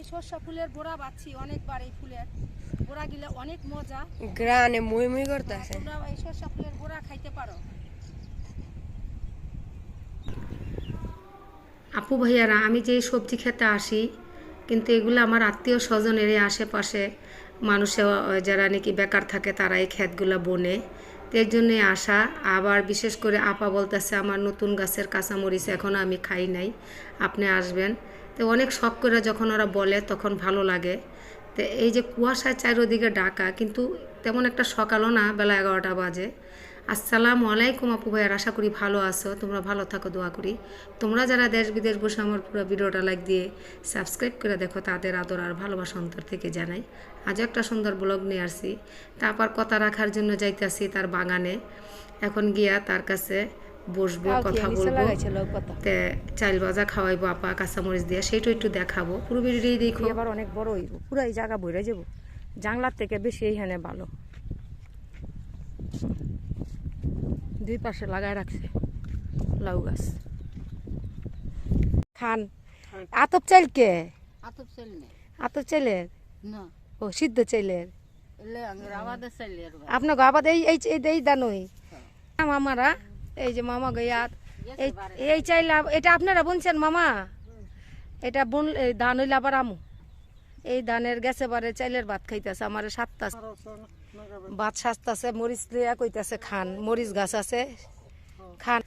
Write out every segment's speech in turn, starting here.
আমি সর্ষা ফুলের বোড়া বাচ্ছি অনেকবার এই ফুলের। বোড়া গিলে অনেক মজা। গ্রানে মুই মুই করতেছে তোমরা এই সর্ষা ফুলের বোড়া খাইতে পারো। আপু ভাইয়ারা আমি যে সবজি খেতে আসি কিন্তু এগুলো আমার আত্মীয় স্বজনের এই আশেপাশে মানুষে যারা নাকি বেকার থাকে তারা এই ক্ষেতগুলো বনে। তো এর জন্যে আসা। আবার বিশেষ করে আপা বলতেছে আমার নতুন গাছের কাঁচামরিচ এখনও আমি খাই নাই। আপনি আসবেন। তো অনেক শখ করে যখন ওরা বলে তখন ভালো লাগে। তো এই যে কুয়াশায় চারিদিকে ডাকা, কিন্তু তেমন একটা সকালও না, বেলা এগারোটা বাজে। আসসালামু আলাইকুম আপু ভাইয়ার আশা করি ভালো আছো। তোমরা ভালো থাকো, দোয়া করি। তোমরা যারা দেশ বিদেশ বসে আমার পুরো ভিডিওটা লাইক দিয়ে সাবস্ক্রাইব করে দেখো, তাদের আদর আর ভালোবাসা অন্তর থেকে জানাই। আজও একটা সুন্দর ব্লগ নিয়ে আসছি তারপর কথা রাখার জন্য যাইতেছি তার বাগানে। এখন গিয়া তার কাছে বসবো কথা বলব। তে চাইল ভাজা খাওয়াইবো আপা কাঁচামরিচ দিয়ে সেইটা একটু দেখাবো। পুরো ভিডিওটাই দেখো। এবার অনেক বড় হইব পুরো এই জায়গা বইরে যাব জাংলার থেকে বেশি এইখানে ভালো। দুই পাশে লাগায় রাখছে লাউ গাছ। খান। আতপ চাইল কে? আতপ চাইল আতপ চাইলের? না। ও সিদ্ধ চাইলের? আপনার আবাদ এই এই দানই। মামারা এই যে মামা গইয়া এই এই চাইলা এটা আপনারা বুনছেন মামা? এটা বুন এই ধান হইলে আবার আমু। এই ধানের গেছে বারে চাইলের ভাত খাইতেছে আমার সাতটা ভাত সাজতাছে মরিচ লিয়া কইতাছে খান মরিচ গাছ আছে খান।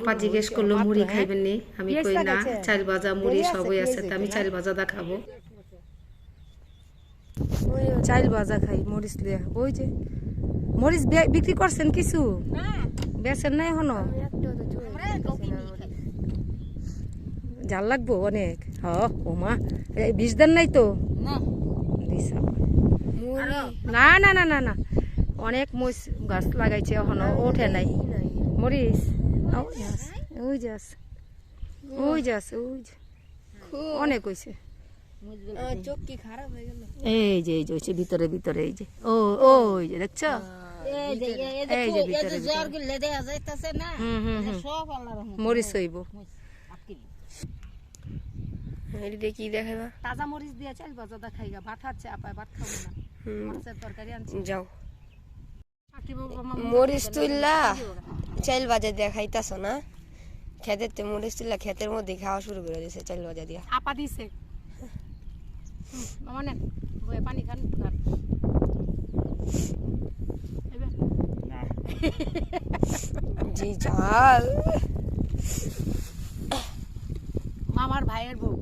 আপা জিজ্ঞেস করল মুড়ি খাইবেন নি? আমি কই না চাল ভাজা মুড়ি সবই আছে তো আমি চাল ভাজাদা খাব। চাইল ভাজা খাই মরিচ লিয়া ওই যে মরিচ বিক্রি করছেন কিছু? না বেচেন না এখনও? আমরা কপি নিয়ে খাই জাল লাগবো অনেক। হ ও মা। বিষ দেন নাই তো? না। না না না না অনেক মরিচ গাছ লাগাইছে এখনও ওঠে নাই। মরিচ? ওই যাস ওই যাস ওই অনেক হয়েছে চোখ খারাপ হয়ে গেল। এই যে এই যে ভিতরে ভিতরে এই যে। ও ওই যে দেখছ? এই যে ভিতরে। জ্বরগুলো দেয়া যাইতাছে না হুম হুম হুম। সব আল্লাহর রহমত মরিচ হইব। এটা কি দেখাবা তাজা মরিচ দিয়ে চাল বাজাদা খাইগা ভাত আছে আপায় ভাত খাব না। মাছের তরকারি আনছি। যাও। মরিচ তুললা চাইল বাজা দিয়া খাইতাছ না? খেতের তে মরিচ তুললা খেতের মধ্যে খাওয়া শুরু করে দিছে চাইল বাজা দিয়া। আপা দিছে। মামা নেন পানি খান একটু খান এবার জি জাল মামার ভাইয়ের বউ।